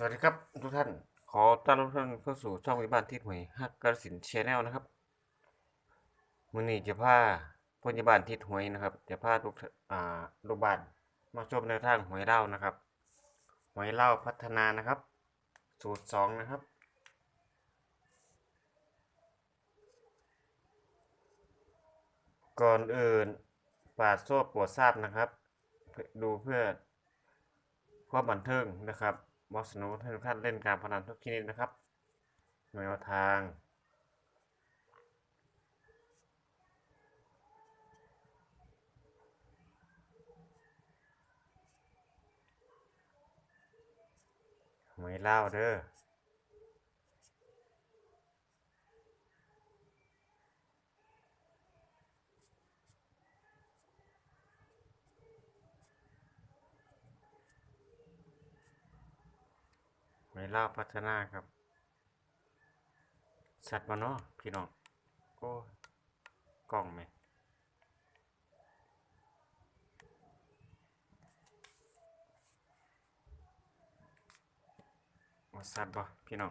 สวัสดีครับทุกท่าน ขอต้อนรับทุกท่านเข้าสู่ช่องวิบ้านที่หวยฮักกระสินชแนลนะครับมือนี้จะพาพยาบาลที่หวยนะครับ จะพาทุกท่านอ่าลูกบ้านมาชมแนวทางหวยเล่านะครับ หวยเล่าพัฒนานะครับ สูตรสองนะครับ ก่อนอื่นปาดโซ่ปรดทราบนะครับ ดูเพื่อความบันเทิงนะครับ บอสนุให้ทุกท่านเล่นการพนันทุกชนิดนะครับแนวทางหวยเล่าเด้อ ล่าพัฒนาครับ สัตว์มาเนาะพี่น้องโอ้ยกล้องไหมสัตว์บ่พี่น้อง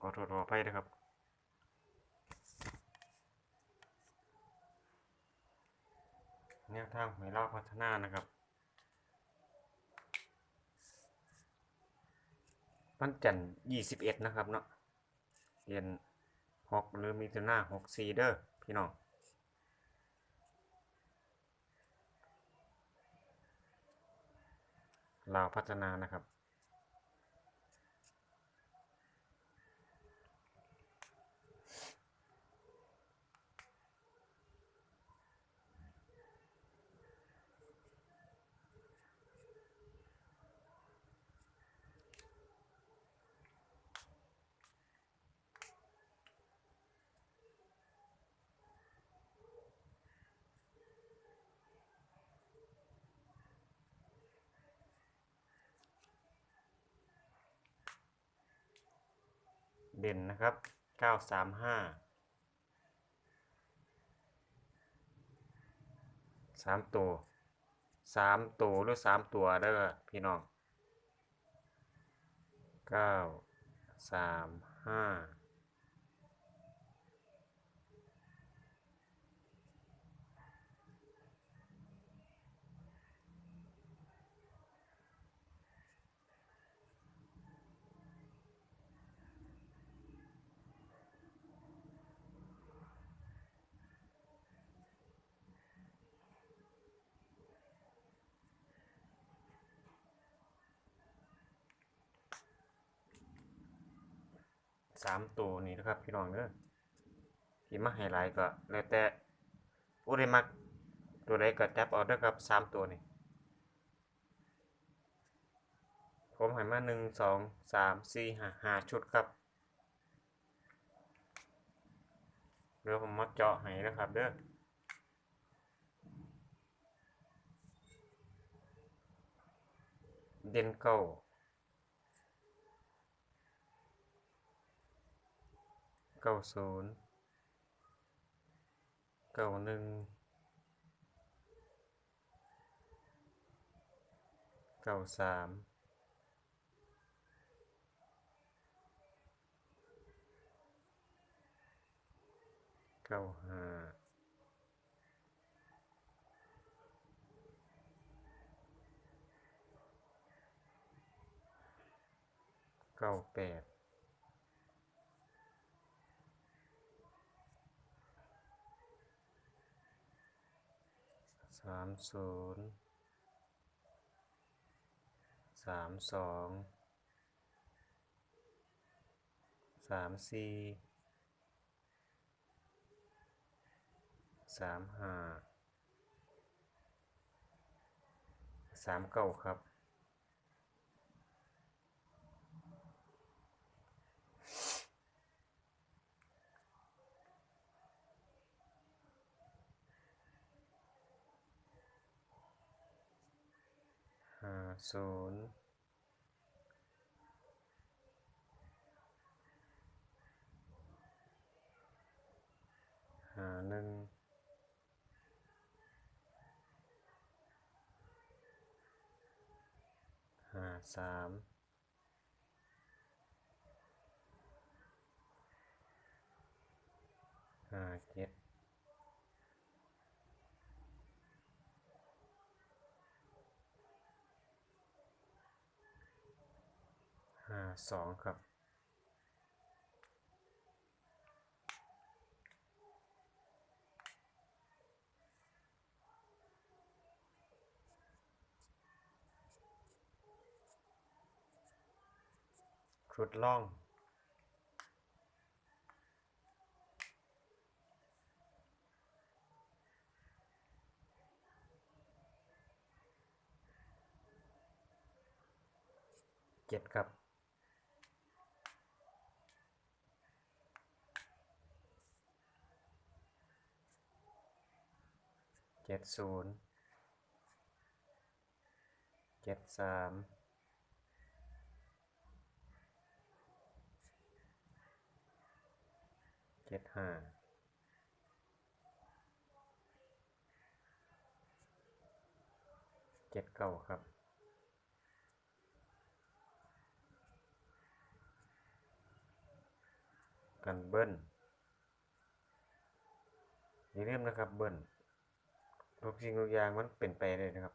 ขอโทษขออภัยนะครับแนวทางหวยล่าพัฒนานะครับ วันจันทร์ยี่สิบเอ็ดนะครับเนาะเรียนหกหรือมิถุนาหกสี่เด้อพี่น้องลาวพัฒนานะครับ เด่นนะครับเก้าสามห้าสามตัวสามตัวหรือสามตัวเด้อพี่น้องเก้า สามตัวนี้นะครับ พี่น้องเด้อที่มาให้หลายก็แล้วแต่ผู้ใดมักตัวใดก็จับเอาเด้อครับสามตัวนี้ผมให้มาหนึ่งสองสามสี่ห้าห้าชุดครับเดี๋ยวผมมาเจาะให้นะครับเด้อเด่นเก้า เก้าศูนย์เก้าหนึ่งเก้าสามเก้าห้าเก้าแปด สามศูนย์สามสองสามสี่สามห้าสามเก้าครับ ศูนย์ห้าหนึ่งห้าสาม ห้าเจ็ดห้า สองครับชุดล่องเจ็ดครับ จ็ดศูนย์เจ็ดสามเจ็ดห้าเจ็ดเก้าครับกันเบิ้ลอย่าลืมนะครับเบิ้ล ทุกสิ่งทุกอย่างมันเป็นไปเลยนะครับ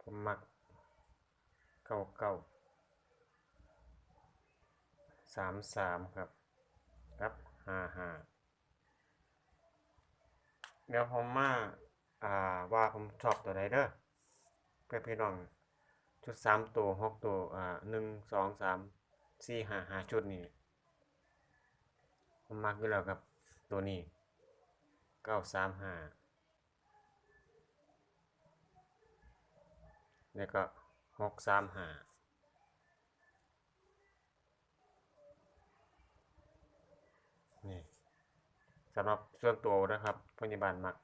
ผมมักเก้าเก้าสามสามครับครับห้าห้าเดี๋ยวผมมาอ่าว่าผมชอบตัวใดเด้อเพื่อพี่น้องชุดสามตัวหกตัวอ่าหนึ่งสองสามสี่ห้าห้าชุดนี่ผมมักอยู่แล้วครับตัวนี้ เก้าสามห้าแล้วก็หกสามห้านี่สำหรับส่วนตัวนะครับพยาบาลมัก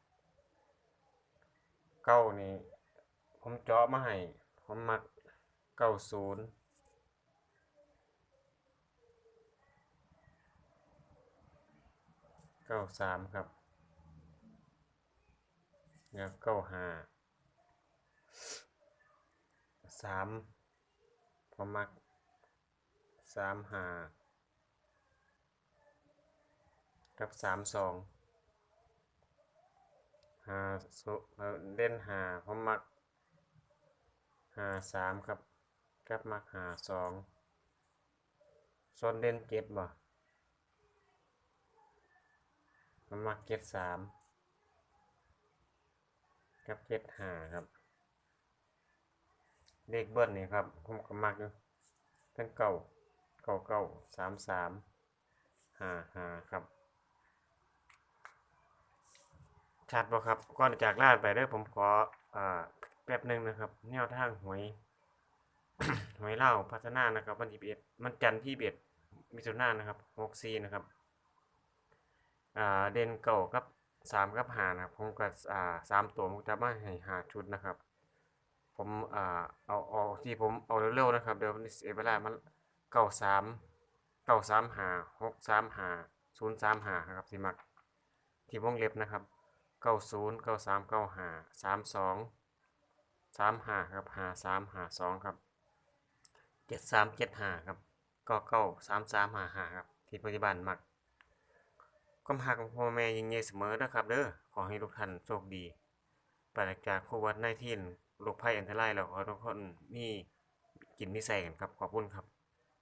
เก้านี่ผมเจาะมาให้ผมมักเก้าศูนย์เก้าสามครับ แล้วเก้าห้าสามผมมักสามหากับสามสองหาสุเล่นหาผมมักหาสามครับกับมักหาสองส่วนเด่นเจ็ดบ่มันมักเจ็ดสาม กับเจ็ดห้าครับ เลขเบิ้ลนี่ครับผมก็มักอยู่ทั้งเก้าเก้าเก้าสามสามห้าห้าครับชัดบ่ครับก่อนจากลาดไปเด้อผมขออ่าแป๊บหนึ่งนะครับ แนวทางหวยหวยเล่าพัฒนานะครับวันที่เอ็ดมันจันทร์ที่เอ็ดมิถุนายนนะครับหกสี่นะครับอ่าเด่นเก่ากับ สามกับหานะครับผมก็อ่าสามตัวผมจะมาให้หาชุดนะครับ ผมอ่าเอาเอาที่ผมเอาเร็วๆนะครับ เดี๋ยวนเสียเวลามันเก้าสามเก้าสามหาหกสามหาศูนย์สามหาครับที่มักที่วงเล็บนะครับเก้าศูนย์เก้าสามเก้าหาสามสองสามหาครับหาสามหาสองครับเจ็ดสามเจ็ดหาครับก้าเก้าสามสามหาหาครับที่ปัจจุบันมัก ความหักของพ่อแม่ยิงเงยเสมอนะครับเด้อขอให้ทุกท่านโชคดีปราศจากโควิด 19 โรคภัยอันตรายแล้วขอทุกคนมีกินมีใส่กันครับขอบคุณครับ